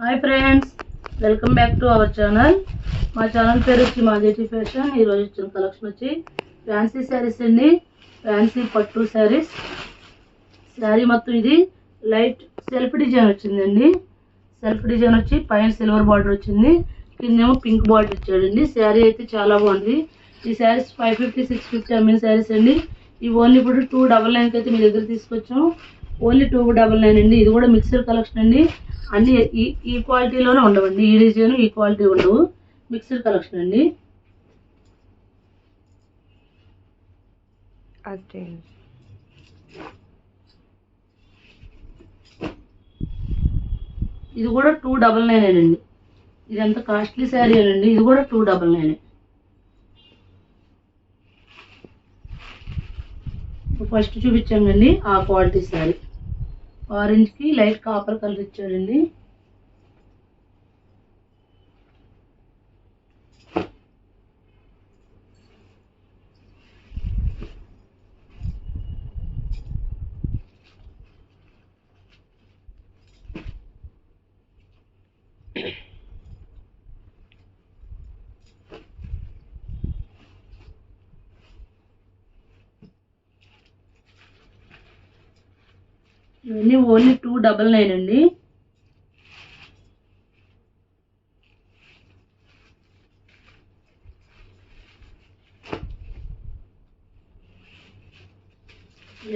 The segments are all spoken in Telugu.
Hi friends welcome back to our channel మా ఛానల్ పేరు వచ్చి మాజేటి ఫ్యాషన్ ఈరోజు వచ్చిన కలెక్షన్ వచ్చి ఫ్యాన్సీ శారీస్ అండి. ఫ్యాన్సీ పట్టు శారీస్ శారీ మొత్తం ఇది లైట్ సెల్ఫ్ డిజైన్ వచ్చిందండి. సెల్ఫ్ డిజైన్ వచ్చి పైన సిల్వర్ బార్డర్ వచ్చింది. కిందేమో పింక్ బార్డర్ ఇచ్చాడండి. శారీ అయితే చాలా బాగుంది. ఈ saris five fifty six fifty అమ్మిన శారీస్ అండి. ఈ ఓన్లీ ఇప్పుడు టూ డబల్ నైన్కి అయితే మీ దగ్గర తీసుకొచ్చాము. ఓన్లీ టూ డబల్ నైన్ అండి. ఇది కూడా మిక్సర్ కలెక్షన్ అండి. అన్ని ఈ ఈ క్వాలిటీలోనే ఉండవండి. ఈ డిజైన్ ఈ క్వాలిటీ ఉండవు. మిక్సర్ కలెక్షన్ అండి. అదే ఇది కూడా టూ డబల్ నైన్ అండి. ఇది ఎంత కాస్ట్లీ శారీ అండి ఇది కూడా టూ డబల్ నైన్. ఫస్ట్ చూపించామండి ఆ క్వాలిటీ శారీ ఆరెంజ్కి లైట్ కాపర్ కలర్ ఇచ్చాడండి. ఇవన్నీ ఓన్లీ టూ డబల్ నైన్ అండి.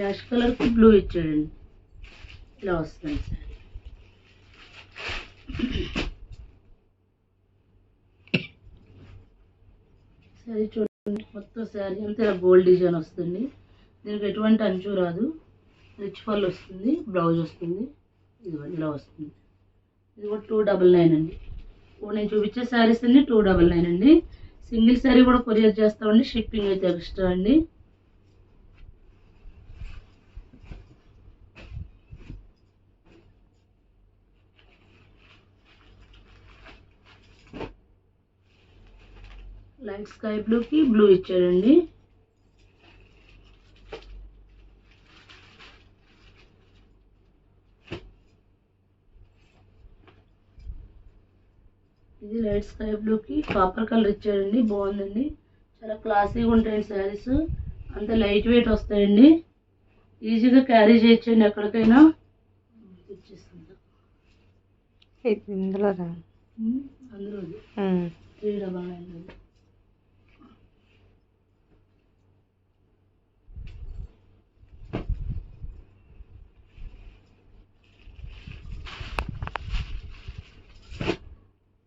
యాష్ కలర్కి బ్లూ ఇచ్చాడండి. ఇలా వస్తుంది సార్. సరే చూడండి మొత్తం శారీ అంతా ఇలా గోల్డ్ డిజైన్ వస్తుంది. దీనికి ఎటువంటి అంచు రాదు. రిచ్ పళ్ళు వస్తుంది బ్లౌజ్ వస్తుంది ఇదిగోండి ఇలా వస్తుంది. ఇది కూడా టూ డబల్ నైన్ అండి. ఇప్పుడు నేను చూపించే శారీస్ అన్ని టూ డబల్ నైన్ అండి. సింగిల్ శారీ కూడా కొరియర్ చేస్తామండి షిప్పింగ్ అయితే ఎక్స్ట్రా అండి. లైట్ స్కై బ్లూకి బ్లూ ఇచ్చాడండి. ఇది లైట్ స్కై బ్లూకి కాపర్ కలర్ ఇచ్చాడండి బాగుందండి. చాలా క్లాసీగా ఉంటాయండి శారీస్. అంత లైట్ వెయిట్ వస్తాయండి. ఈజీగా క్యారీ చేయొచ్చండి ఎక్కడికైనా. ఇందులో అందులో ఇది. ఉమ్. త్రీ డబల్ నైన్ ఇది.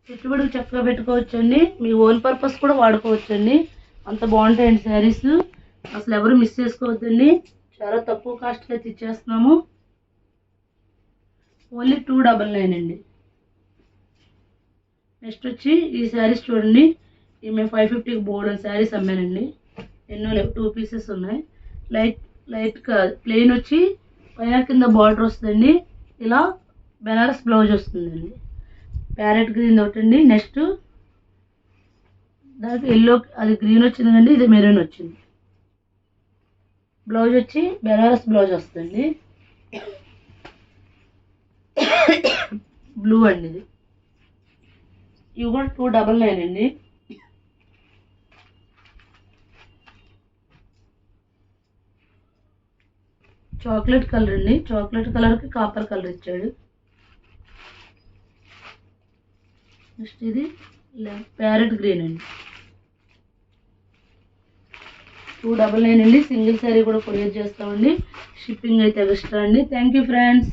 పెట్టుబడులు చక్కగా పెట్టుకోవచ్చండి. మీ ఓన్ పర్పస్ కూడా వాడుకోవచ్చండి. అంత బాగుంటాయండి శారీస్ అసలు ఎవరు మిస్ చేసుకోవద్దండి. చాలా తక్కువ కాస్ట్కి అయితే ఇచ్చేస్తున్నాము ఓన్లీ టూ డబల్ నైన్ అండి. నెక్స్ట్ వచ్చి ఈ శారీస్ చూడండి. ఈ మేము ఫైవ్ ఫిఫ్టీకి బోర్డన్ శారీస్ అమ్మానండి. ఎన్నో లేవు టూ పీసెస్ ఉన్నాయి. లైట్ లైట్ ప్లెయిన్ వచ్చి పైన కింద బార్డర్ వస్తుందండి. ఇలా బెనారస్ బ్లౌజ్ వస్తుందండి. ప్యారెట్ గ్రీన్ ఒకటండి. నెక్స్ట్ దానికి ఎల్లో అది గ్రీన్ వచ్చింది కండి ఇది మెరూన్ వచ్చింది. బ్లౌజ్ వచ్చి బెనారస్ బ్లౌజ్ వస్తుంది బ్లూ అండి ఇది. ఇవి కూడా టూ డబల్ నైన్ అండి. చాక్లెట్ కలర్ అండి. చాక్లెట్ కలర్కి కాపర్ కలర్ ఇచ్చాడు. నెక్స్ట్ ఇది ప్యారెట్ గ్రీన్ అండి. టూ డబల్ నైన్ అండి. సింగిల్ శారీ కూడా కొరియర్ చేస్తామండి. షిప్పింగ్ అయితే ఎక్స్ట్రా అండి. Thank you friends